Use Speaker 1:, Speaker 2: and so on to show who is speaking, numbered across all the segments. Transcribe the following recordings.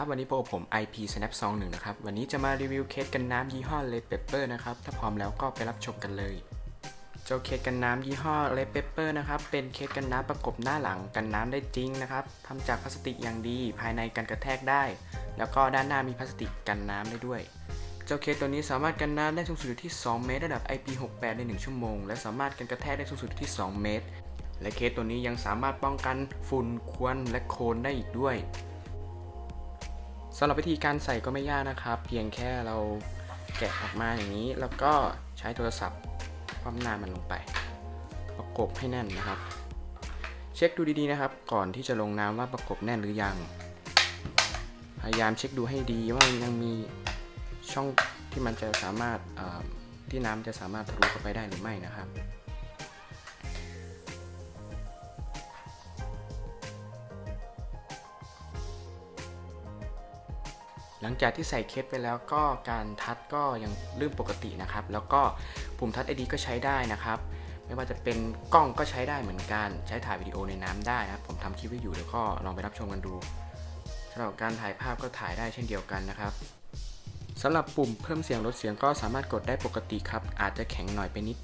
Speaker 1: ครับ วันนี้โปรผม IP Snap 2 1นะครับ วันนี้จะมารีวิวเคสกันน้ำยี่ห้อ Red Pepper นะครับ ถ้าพร้อมแล้วก็ไปรับชมกันเลย เจ้าเคสกันน้ำยี่ห้อ Red Pepper นะครับ เป็นเคสกันน้ำประกบหน้าหลังกันน้ำได้จริงนะครับทำจากพลาสติกอย่างดี ภายในกันกระแทกได้ แล้วก็ด้านหน้ามีพลาสติกกันน้ำได้ด้วย เจ้าเคสตัวนี้สามารถกันน้ำได้สูงสุดที่ 2 เมตรระดับ IP68 ใน 1 ชั่วโมง และสามารถกันกระแทกได้สูงสุดที่ 2 เมตร และเคสตัวนี้ยังสามารถป้องกันฝุ่นควันและโคลนได้อีกด้วย สำหรับวิธีการใส่ก็ไม่ยากนะครับ เพียงแค่เราแกะออกมาอย่างนี้ แล้วก็ใช้โทรศัพท์คว่ำหน้ามันลงไป ประกบให้แน่นนะครับ เช็คดูดีๆนะครับ ก่อนที่จะลงน้ำว่าประกบแน่นหรือยัง พยายามเช็คดูให้ดีว่ายังมีช่องที่มันจะสามารถที่น้ำจะสามารถทะลุเข้าไปได้หรือไม่นะครับ หลังจากที่ใส่เคสไปแล้วก็การทัดก็ยังลื่นปกตินะครับ แล้วก็ปุ่มทัด ID ก็ใช้ได้นะครับ ไม่ว่าจะเป็นกล้องก็ใช้ได้เหมือนกัน ใช้ถ่ายวิดีโอในน้ำได้นะครับ ผมทำคลิปไว้อยู่แล้วก็ลองไปรับชมกันดูสำหรับการถ่ายภาพก็ถ่ายได้เช่นเดียวกันนะครับสำหรับปุ่มเพิ่มเสียงลดเสียงก็สามารถกดได้ปกติครับ อาจจะแข็งหน่อยไปนิด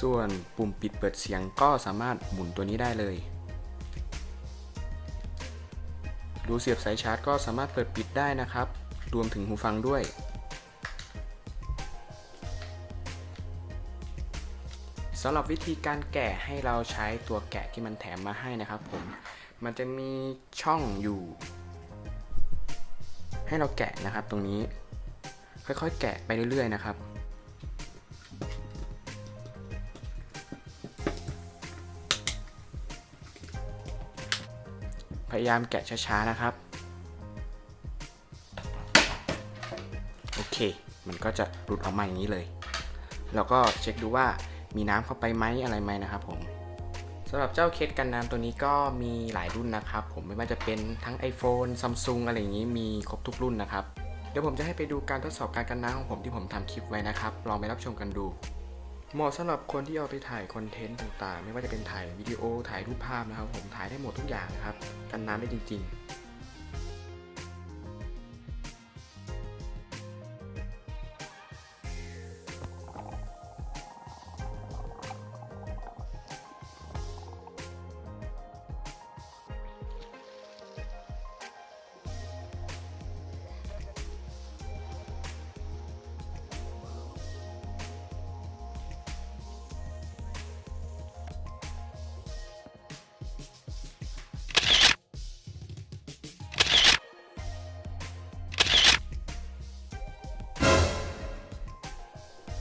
Speaker 1: ส่วนปุ่มปิดเปิดเสียงก็สามารถหมุนตัวนี้ได้เลยรูเสียบสายชาร์จก็สามารถเปิดปิดได้นะครับ รวมถึงหูฟังด้วย สำหรับวิธีการแกะให้เราใช้ตัวแกะที่มันแถมมาให้นะครับผม มันจะมีช่องอยู่ ให้เราแกะนะครับตรงนี้ ค่อยๆ แกะไปเรื่อยๆนะครับพยายามแกะช้าๆนะครับ เค มันก็จะหลุดออกมาอย่างนี้เลย แล้วก็เช็คดูว่ามีน้ำเข้าไปไหมอะไรไหมนะครับผมสำหรับเจ้าเคสกันน้ำตัวนี้ก็มีหลายรุ่นนะครับผมไม่ว่าจะเป็นทั้ง iPhone Samsung อะไรอย่างนี้มีครบทุกรุ่นนะครับเดี๋ยวผมจะให้ไปดูการทดสอบการกันน้ำของผมที่ผมทำคลิปไว้นะครับลองไปรับชมกันดูเหมาะสำหรับคนที่เอาไปถ่ายคอนเทนต์ต่างๆ ไม่ว่าจะเป็นถ่ายวิดีโอถ่ายรูปภาพนะครับ ผมถ่ายได้หมดทุกอย่างนะครับ กันน้ำได้จริง ๆ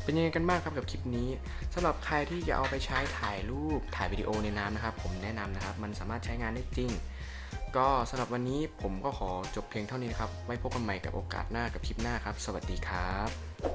Speaker 1: เป็นยังไงกันบ้างครับกับคลิปนี้สำหรับใครที่จะเอาไปใช้ถ่ายรูปถ่ายวิดีโอในน้ำนะครับ ผมแนะนำนะครับ มันสามารถใช้งานได้จริง ก็สำหรับวันนี้ผมก็ขอจบเพียงเท่านี้นะครับ ไว้พบกันใหม่กับโอกาสหน้ากับคลิปหน้าครับ สวัสดีครับ